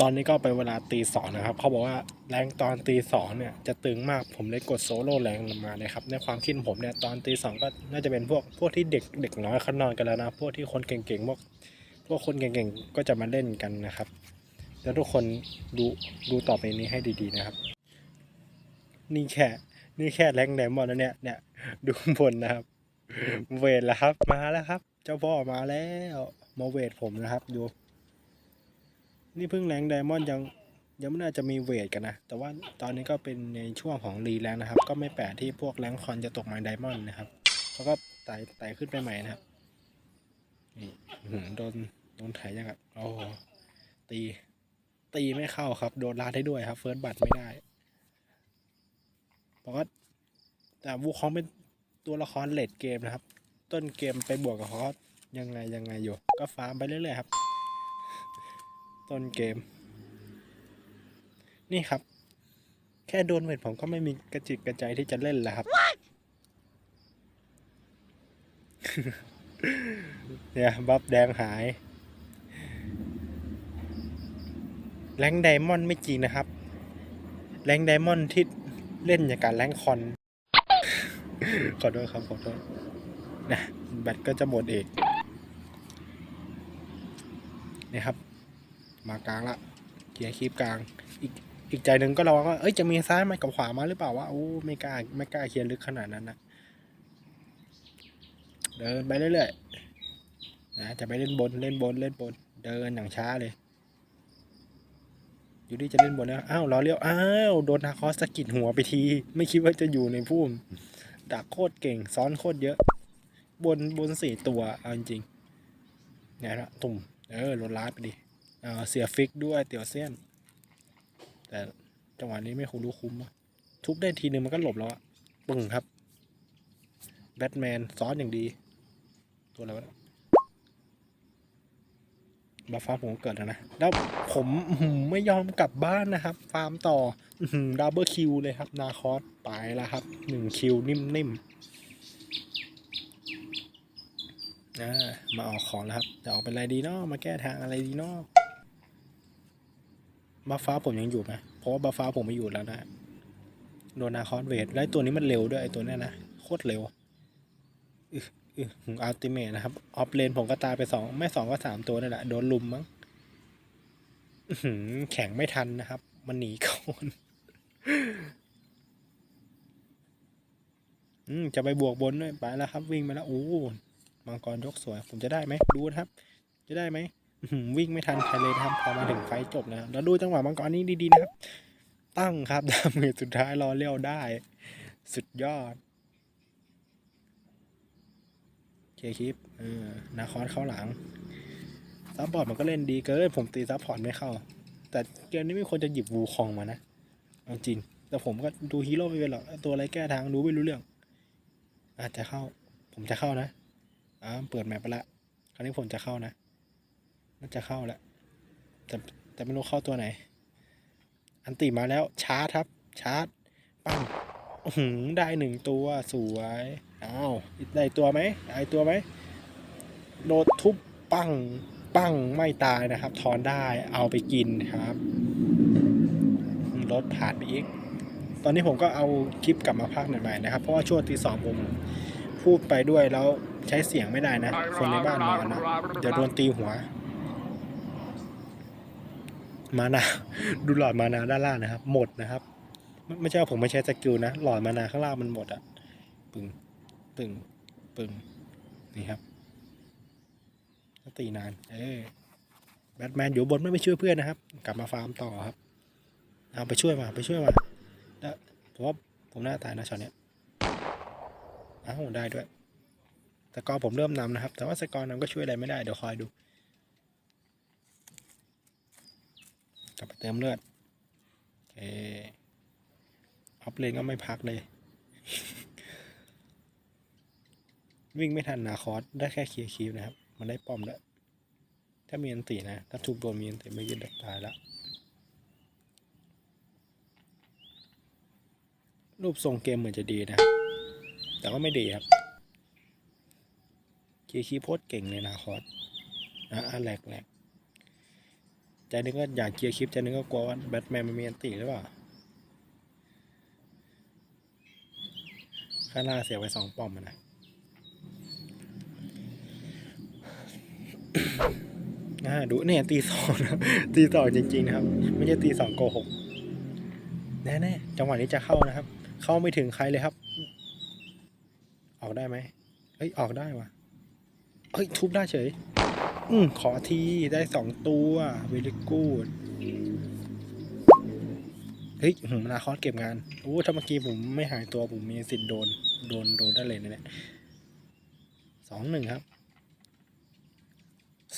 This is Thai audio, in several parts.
ตอนนี้ก็เป็นเวลาตีสองนะครับเขาบอกว่าแรงตอนตีสองเนี่ยจะตึงมากผมเลยกดโซโล่แรงลงมาเลยครับในความคิดผมเนี่ยตอนตีสองก็น่าจะเป็นพวกพวกที่เด็กเด็กน้อยเขานอนกันแล้วนะพวกที่คนเก่งๆพวกพวกคนเก่งๆก็จะมาเล่นกันนะครับ แล้วทุกคนดูดูต่อไปนี้ให้ดีๆนะครับ นี่แค่นี่แค่แรงไดมอนด์นะเนี่ยเนี่ยดูบนนะครับ เวทแล้วครับมาแล้วครับ เจ้าพ่อมาแล้วมาเวทผมนะครับดู นี่เพิ่งแรงไดมอนด์ยังยังไม่น่าจะมีเวทกันนะ แต่ว่าตอนนี้ก็เป็นในช่วงของรีแรงนะครับ ก็ไม่แปลกที่พวกแรงคอนจะตกมาไดมอนด์นะครับแล้วก็ไต่ไต่ขึ้นไปใหม่นะครับนี่โดนโดนไถยังอะโอ้โหตี ตีไม่เข้าครับ โดนลาได้ด้วยครับ เฟิร์สบัตไม่ได้เพราะว่าแต่วูคองเป็นตัวละครเลดเกมนะครับ ต้นเกมไปบวกกับฮอสยังไงยังไงอยู่ ก็ฟาร์มไปเรื่อยๆครับ ต้นเกม นี่ครับ แค่โดนเวทผมก็ไม่มีกระจิตกระใจที่จะเล่นแล้วครับ เนี่ย บัฟแดงหาย แรงไดมอนด์ไม่จริงนะครับ แรงไดมอนด์ที่เล่นอย่างการแรงคอน ขอโทษครับ ขอโทษนะแบตก็จะหมดเองนี่ครับ มากลางละเกียร์คีบกลาง อีกอีกใจหนึ่งก็ระวังว่าเอ้ยจะมีซ้ายมากับขวามาหรือเปล่าวะโอ้ไม่กล้าไม่กล้าเคียร์ลึกขนาดนั้นนะเดินไปเรื่อยๆนะจะไปเล่นบนเล่นบนเล่นบน เดินอย่างช้าเลยอยู่ที่จะเล่นบนนะอ้าวล้อเลี้ยวอ้าวโดนนาคอสกิดหัวไปที ไม่คิดว่าจะอยู่ในพุ่มดักโคตรเก่งซ้อนโคตรเยอะ บนบนสี่ตัวเอาจริงๆเนี่ยนะตุ่มเออลดลาไปดิ เสียฟิกด้วยเตียวเซียน แต่จังหวะนี้ไม่คงรู้คุ้มทุบได้ทีนึงมันก็หลบแล้วอะปึ้งครับ แบทแมนซ้อนอย่างดี ตัวอะไรวะบัฟฟ้าผมเกิดแล้วนะ แล้วผมไม่ยอมกลับบ้านนะครับ ฟาร์มต่อดับเบิลคิวเลยครับ นาคอสไปแล้วครับหนึ่งคิวนิ่มๆอ่ามาออกของแล้วครับ จะออกเป็นอะไรดีเนาะมาแก้ทางอะไรดีเนาะ บัฟฟ้าผมยังอยู่ไหมเพราะว่าบัฟฟ้าผมไม่อยู่แล้วนะโดนาคอสเวทแล้วตัวนี้มันเร็วด้วยไอตัวเนี้ยนะโคตรเร็วอืออืออัลติเมทนะครับออฟเลนผมก็ตายไปสองไม่สองก็สามตัวนั่นแหละโดนลุมมั้งแข็งไม่ทันนะครับ มันหนีก่อนอืมจะไปบวกบนด้วยไปแล้วครับ วิ่งมาแล้วโอ้มังกรยกสวย ผมจะได้ไหมดูนะครับ จะได้ไหม วิ่งไม่ทันใครเลยนะครับพอมาถึงไฟจบนะครับ แล้วดูจังหวะมังกรนี้ดีๆนะครับ ตั้งครับดาเมจสุดท้ายรอเลี้ยวได้ สุดยอดเคคลิปเออนาคอนเข้าหลังซัพพอร์ตมันก็เล่นดีเกินผมตีซัพพอร์ตไม่เข้า แต่เกมนี้ไม่ควรจะหยิบวูคองมานะเอาจริง แต่ผมก็ดูฮีโร่ไม่เป็นหรอกตัวอะไรแก้ทางดูไม่รู้เรื่อง อาจจะเข้า ผมจะเข้านะอ่าเปิดแมปไปละคราวนี้ผมจะเข้านะ น่าจะเข้าแหละแต่แต่ไม่รู้เข้าตัวไหน อันติมาแล้วชาร์จครับ ชาร์จปั้งหือได้หนึ่งตัวสวยอ้าวได้ตัวไหมได้ตัวไหมโดดทุบปั้งปั้งไม่ตายนะครับทอนได้เอาไปกินครับรถผ่านไปอีก ตอนนี้ผมก็เอาคลิปกลับมาพักใหม่ๆนะครับ เพราะว่าช่วงตีสองผมพูดไปด้วยแล้วใช้เสียงไม่ได้นะ คนในบ้านมานะ เดี๋ยวโดนตีหัว มานา ดูหลอดมานาด้านล่างนะครับ หมดนะครับ ไม่ใช่ว่าผมไม่ใช้สกิลนะ หลอดมานาข้างล่างมันหมดอะ ปึงปึงปึงนี่ครับตีนาน เอ้ยแบทแมนอยู่บนไม่ไปช่วยเพื่อนนะครับ กลับมาฟาร์มต่อครับเอาไปช่วยมาไปช่วยมาแล้วผมว่าผมน่าตายนะช็อตเนี้ยอ้าวได้ด้วยสกอผมเริ่มนำนะครับ แต่ว่าสกอร์นำก็ช่วยอะไรไม่ได้ เดี๋ยวคอยดู กลับไปเติมเลือดโอเคออฟเลนก็ไม่พักเลย วิ่งไม่ทันนาคอสได้แค่เคลียร์คิวนะครับ มันได้ป้อมแล้ว ถ้ามีอันตินะ ถ้าทุบโดนมีอันติไม่ยืนด็กตายแล้วรูปทรงเกมเหมือนจะดีนะ แต่ก็ไม่ดีครับ เคียร์คิวโพสเก่งเลยนาคอสอะแหลกแหลก ใจนึงก็อยากเคลียร์คลิปใจนึงก็กลัวว่าแบทแมนมันมีอันติหรือเปล่าค่าล่าเสียไปสองป้อมอะนะอ่าดูเนี่ยตีสองนะตีสองจริงๆนะครับ ไม่ใช่ตีสองโกหกแน่ๆจังหวะนี้จะเข้านะครับ เข้าไม่ถึงใครเลยครับ ออกได้ไหมเอ้ยออกได้วะเฮ้ยทุบได้เฉย อืมขอทีได้สองตัวเวลิกูดเฮ้ยผมนาคอสเก็บงานโอ้ถ้าเมื่อกี้ผมไม่หายตัวผมมีสิทธิ์โดน โดนโดนได้เลยนะเนี่ยสองหนึ่งครับ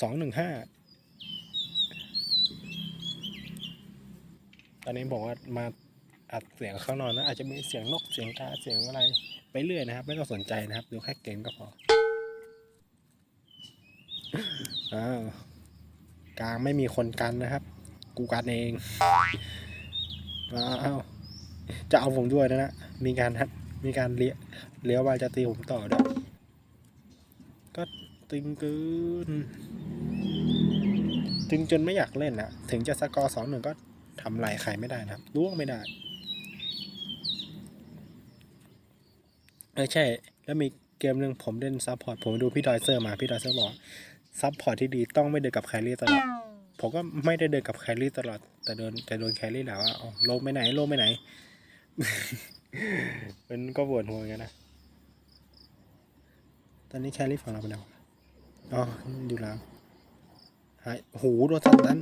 สองหนึ่งห้าตอนนี้บอกว่ามาอัดเสียงข้างนอกนะอาจจะมีเสียงนกเสียงกาเสียงอะไร ไปเรื่อยนะครับ ไม่ต้องสนใจนะครับ ดูแค่เกมก็พอ อ้าวกลางไม่มีคนกันนะครับ กูกันเองอ้าวจะเอาผมด้วยนะนะ มีการฮัดมีการเลี้ยเลี้ยววาจะตีผมต่อด้วย ก็ตึงเกินถึงจนไม่อยากเล่นนะถึงจะสกอร์สองหนึ่งก็ทำลายใครไม่ได้นะครับล่วงไม่ได้เออใช่ แล้วมีเกมหนึ่งผมเล่นซับพอร์ต ผมดูพี่ดอยเซอร์มา พี่ดอยเซอร์บอก ซับพอร์ตที่ดีต้องไม่เดินกับแครี่ตลอด ผมก็ไม่ได้เดินกับแครี่ตลอด แต่โดนแต่โดนแครี่แล้วว่าอ๋อโลงไปไหนโลงไปไหนมันก็ปวดหัวกันนะ ตอนนี้แครี่ฝั่งเราเป็นไงวอ๋ออยู่แล้วหายโหโดนสันนั้น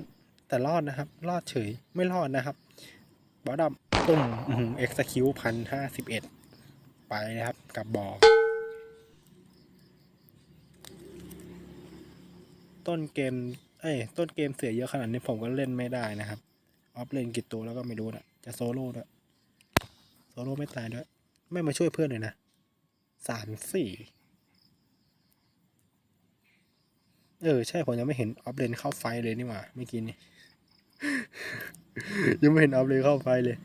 แต่รอดนะครับ รอดเฉย ไม่รอดนะครับบอสดำตุ่มเอ็กซ์คิวพันห้าสิบเอ็ดไปนะครับกับบอ ต้นเกม เอ้ย ต้นเกมเสียเยอะขนาดนี้ผมก็เล่นไม่ได้นะครับ ออฟเลนกี่ตัวแล้วก็ไม่รู้นะจะโซโล่ด้วยโซโล่ไม่ตายด้วย ไม่มาช่วยเพื่อนเลยนะสามสี่เออ ใช่ผมยังไม่เห็นออฟเลนเข้าไฟเลยนี่หว่าเมื่อกี้นี่ยังไม่เห็นออฟเลนเข้าไฟเลย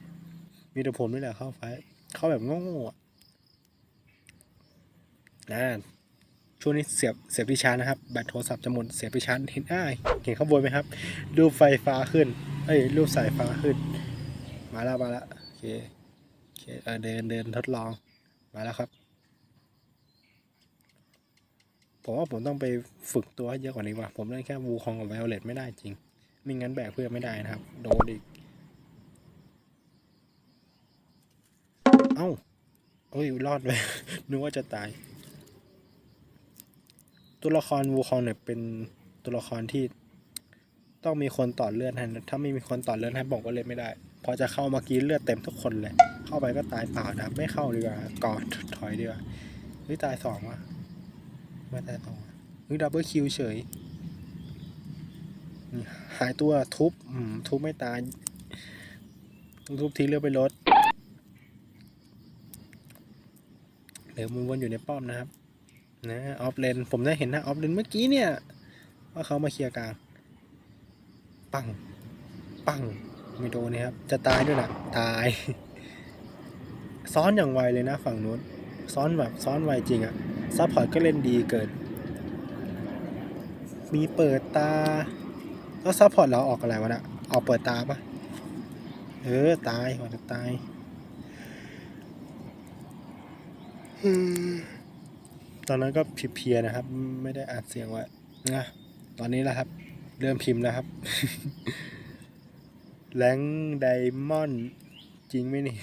มีแต่ผมนี่แหละเข้าไฟ เข้าแบบโง่ๆอะนะ ช่วงนี้เสียบเสียบดิชาร์จนะครับแบตโทรศัพท์จะหมดเสียบดิชาร์จเห็นอ้ายเห็นข้างบนไหมครับ รูปไฟฟ้าขึ้นเอ้ยรูปสายฟ้าขึ้น มาแล้วมาแล้วโอเคโอเคเอเดินเดินทดลองมาแล้วครับ ผมว่าผมต้องไปฝึกตัวให้เยอะกว่านี้ว่ะผมเล่นแค่วูคองกับไวโอเลตไม่ได้จริงไม่งั้นแบกเพื่อไม่ได้นะครับ โดนอีกเอ้าโอ้ยรอดไปนึกว่าจะตาย ตัวละครวูคองเนี่ยเป็นตัวละครที่ต้องมีคนต่อเลือดให้นะถ้าไม่มีคนต่อเลือดให้บอกว่าเล่นไม่ได้ พอจะเข้ามื่อกี้เลือดเต็มทุกคนเลย เข้าไปก็ตายเปล่านะ ไม่เข้าดีกว่ากอดถอยดีกว่าเฮ้ยตายสองว่ะไม่ได้ต่อเฮ้ยดับเบิลคิวเฉยหายตัวทุบทุบไม่ตายทุบทีเลือดไปลดเหลือมันวนอยู่ในป้อมนะครับ นะออฟเลน ผมได้เห็นน้าออฟเลนเมื่อกี้เนี่ย ว่าเขามาเคลียร์กลาง ปัง ปังไม่โดนนะครับ จะตายด้วยนะตาย ซ้อนอย่างไวเลยนะ ฝั่งนู้น ซ้อนแบบซ้อนไวจริงอะซัพพอร์ตก็เล่นดีเกิน มีเปิดตา แล้วซัพพอร์ตเราออกอะไรวะนะออกเปิดตาปะเออ ตายวันตาย อืม ตอนนั้นก็เพียนะครับ ไม่ได้อัดเสียงไว้นะตอนนี้แหละครับ เริ่มพิมพ์แล้วครับแรงไดมอนด์จริงไหมนี่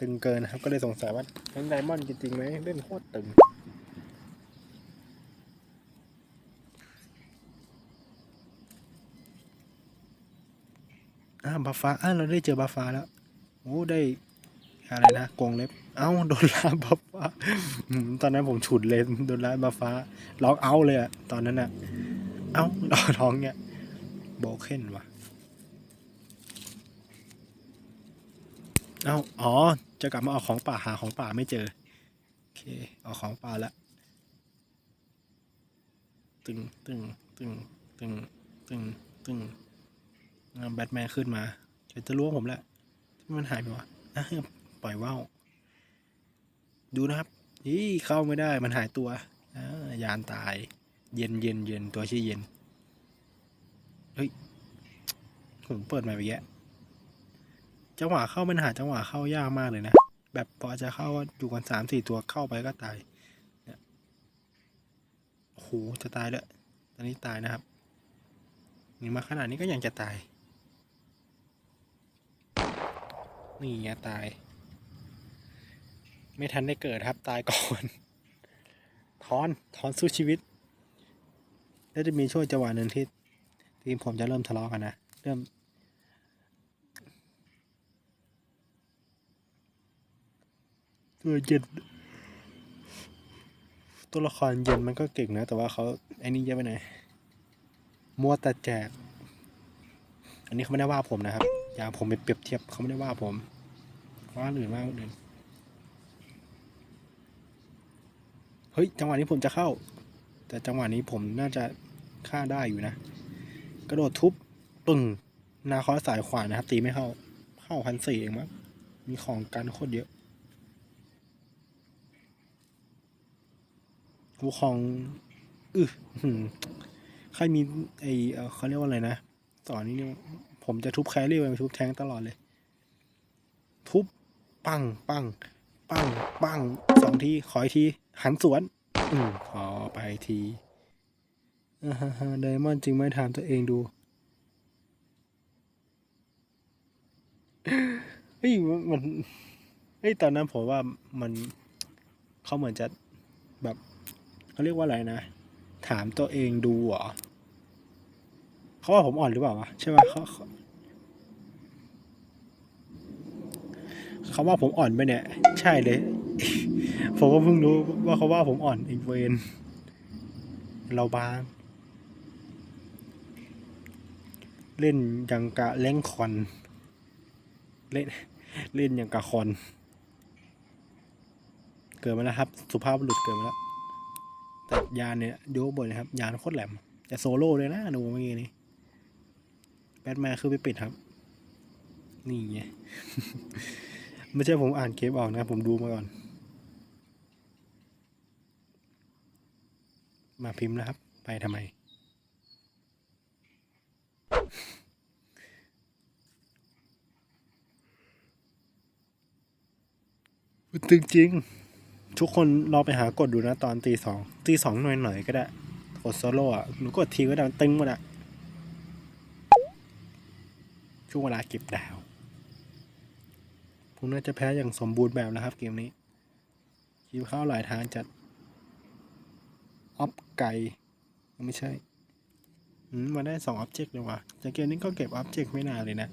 ตึงเกินนะครับ ก็เลยสงสัยว่าแรงไดมอนด์จริงไหมเล่นโคตรตึงอ่าบัฟฟ้าอ่าเราได้เจอบัฟฟ้าแล้ว โอ้ ได้ อะไรนะกงเล็บ เอ้าโดนล่าบัฟฟ้าตอนนั้นผมฉุดเลยโดนล่าบัฟฟ้าร้องเอาเลยอะตอนนั้นอะเอ้าร้องเนี่ยโบเคนวะเอ้าอ๋อ จะกลับมาเอาของป่าหาของป่าไม่เจอ โอเค เอาของป่าละตึงตึงตึงตึงตึงตึงแบทแมนขึ้นมาเดี๋ยวจะรู้ว่าผมแหละที่มันหายไปวะอะ ปล่อยว่าวดูนะครับนี่เข้าไม่ได้มันหายตัวอยานตาย เย็นเย็นเย็นตัวชื่อเย็นเฮ้ยผมเปิดมาไปแยะจังหวะเข้ามันหาจังหวะเข้ายากมากเลยนะ แบบพอจะเข้าอยู่กันสามสี่ตัวเข้าไปก็ตายเนี่ยโอ้โหจะตายแล้วตอนนี้ตายนะครับนี่มาขนาดนี้ก็ยังจะตาย นี่ไงตาย ไม่ทันได้เกิดครับ ตายก่อนทอนทอนสู้ชีวิต แล้วจะมีช่วงจังหวะหนึ่งที่ทีมผมจะเริ่มทะเลาะกันนะเริ่ม ตัวเย็นตัวละครเย็นมันก็เก่งนะ แต่ว่าเขาไอ้นี่เยอะไปหน่อยมัวแต่แจก อันนี้เขาไม่ได้ว่าผมนะครับ อย่าผมไปเปรียบเทียบเขาไม่ได้ว่าผมว่าอื่นว่าอื่น เฮ้ยจังหวะนี้ผมจะเข้า แต่จังหวะนี้ผมน่าจะฆ่าได้อยู่นะ กระโดดทุบปึ้งนาคอสายขวานะครับ ตีไม่เข้า เข้าพันสี่เองมั้งมีของกันโคตรเยอะกูของอือหือใครมีไอเอ่อเขาเรียกว่าอะไรนะสอนนี่เนี่ยผมจะทุบแครี่ไปทุบแทงตลอดเลย ทุบ ปัง ปัง ปัง ปังสองที ขออีกที หันสวน อืมขอไปทีอ่าฮะฮะไดมอนด์จึงไม่ถามตัวเองดูเฮ้ยมันเฮ้ยตอนนั้นผมว่ามันเขาเหมือนจะแบบเขาเรียกว่าอะไรนะ ถามตัวเองดูเหรอเขาว่าผมอ่อนหรือเปล่าวะใช่ไหมเขาเขาเขาว่าผมอ่อนไปเนี่ย ใช่เลย ผมก็เพิ่งรู้ว่าเขาว่าผมอ่อนอีกเวนเราบาง เล่นอย่างกะเล่งคอน เล่นเล่นอย่างกะคอน เกิดมาแล้วครับ สุภาพบุรุษเกิดมาแล้ว แต่ยานเนี่ยดูบ่อยนะครับ ยานโคตรแหลม จะโซโล่เลยนะดูเมื่อกี้นี้แบทแมนคือไปปิดครับ นี่ไง ไม่ใช่ผมอ่านเกมออกนะ ผมดูมาก่อน มาพิมพ์นะครับ ไปทำไม ตึงจริง ทุกคนลองไปหากดดูนะตอนตีสองตีสองหน่อยหน่อยก็ได้ กดโซโล่อะหนูกดทีก็ได้มันตึงหมดอะช่วงเวลาเก็บดาวผมน่าจะแพ้อย่างสมบูรณ์แบบนะครับเกมนี้คิวเข้าหลายทางจัด ออฟไก่ไม่ใช่มาได้สองออบเจกต์เลยว่ะแต่เกมนี้ก็เก็บออบเจกต์ไม่นานเลยนะ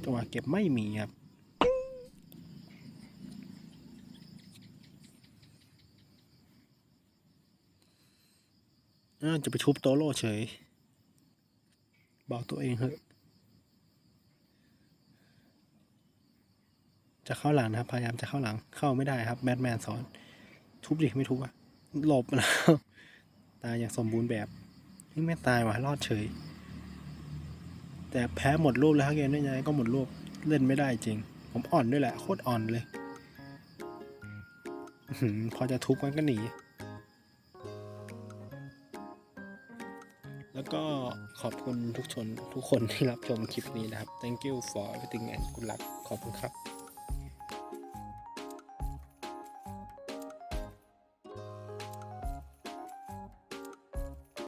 แต่ว่าเก็บไม่มีครับจะไปทุบโตโร่เฉย บอกตัวเองเหอะ จะเข้าหลังนะครับ พยายามจะเข้าหลังเข้าไม่ได้ครับ แบทแมนสอน ทุบดิไม่ทุบอะหลบแล้ว ตายอย่างสมบูรณ์แบบนี่ไม่ตายว่ะรอดเฉย แต่แพ้หมดรูปแล้วครับเกมนี้ยังไงก็หมดรูปเล่นไม่ได้จริง ผมอ่อนด้วยแหละโคตรอ่อนเลยพอจะทุบมันก็หนี แล้วก็ขอบคุณทุกชนทุกคนที่รับชมคลิปนี้นะครับ thank you for everything and good luck ขอบคุณครับ